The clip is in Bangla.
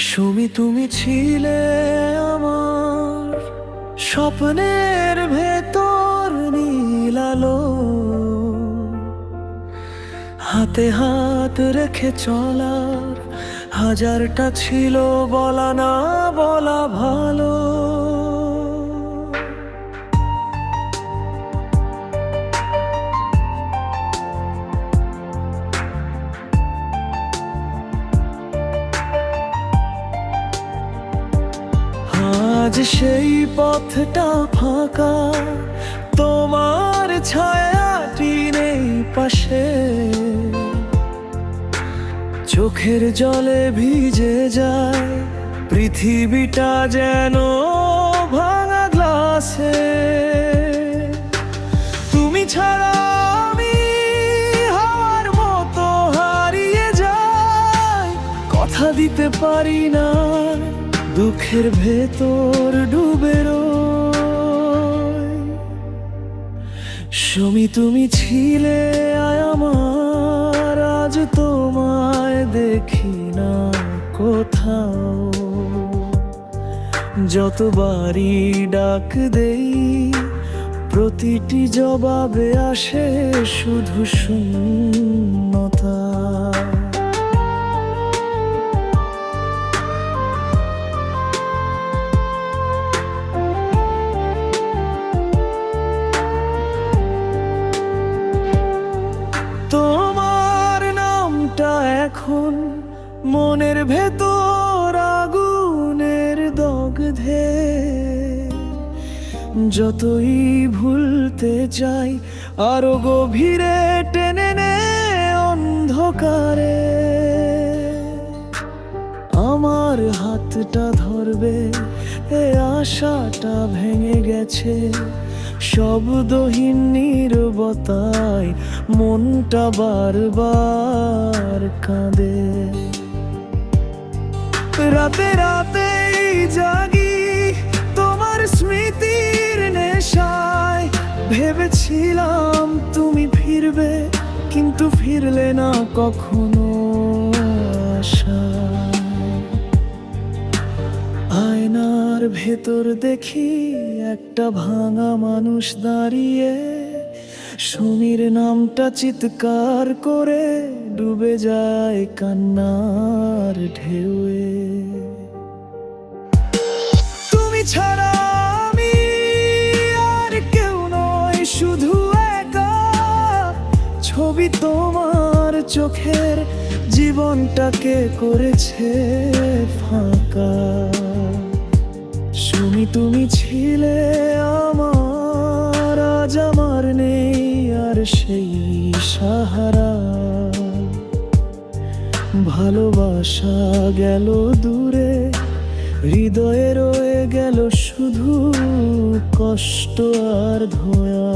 সুমি তুমি ছিলে আমার স্বপ্নের ভেতর নীলালো হাতে হাত রেখে চলার হাজারটা ছিল বলা না আজ সেই পথটা ফাঁকা। তোমার ছায়াটি নেই পাশে। চোখের জলে ভিজে যায়, পৃথিবীটা যেন ভাঙা গ্লাসে। তুমি ছাড়া আমি মতো হারিয়ে যাই কথা দিতে পারি না। দুঃখের ভেতর ডুবে সুমি তুমি ছিলে আমার, আজ তোমায় দেখি না কোথাও। যতবারই ডাক দেই, প্রতিটি জবাবে আসে শুধু শূন্যতা। মনের ভেতর আগুনের দগ্ধে। যতই ভুলতে চাই, আরও গভীরে টেনে নে অন্ধকারে। আমার হাতটা ধরবে, এ আশাটা ভেঙে গেছে। শব্দহীন নিরবতায় মনটা বারবার কাঁদে। রাতে রাতে জাগি তোমার স্মৃতির নেশায়। ভেবেছিলাম তুমি ফিরবে, কিন্তু ফিরলে না কখনো আশায়। আয়নার ভেতর দেখি একটা ভাঙা মানুষ দাঁড়িয়ে, সুমির নামটা চিৎকার করে ডুবে যায় কান্নার ঢেউয়ে। তুমি ছাড়া আর কেউ নয় শুধু ছবি তোমার চোখের জীবনটাকে করেছে ফাঁকা। শুনি তুমি ছিলে আমার, আজ আমার নেই আর সেই সাহারা। ভালোবাসা গেল দূরে হৃদয়ে রয়ে গেল শুধু কষ্ট আর ধোয়া।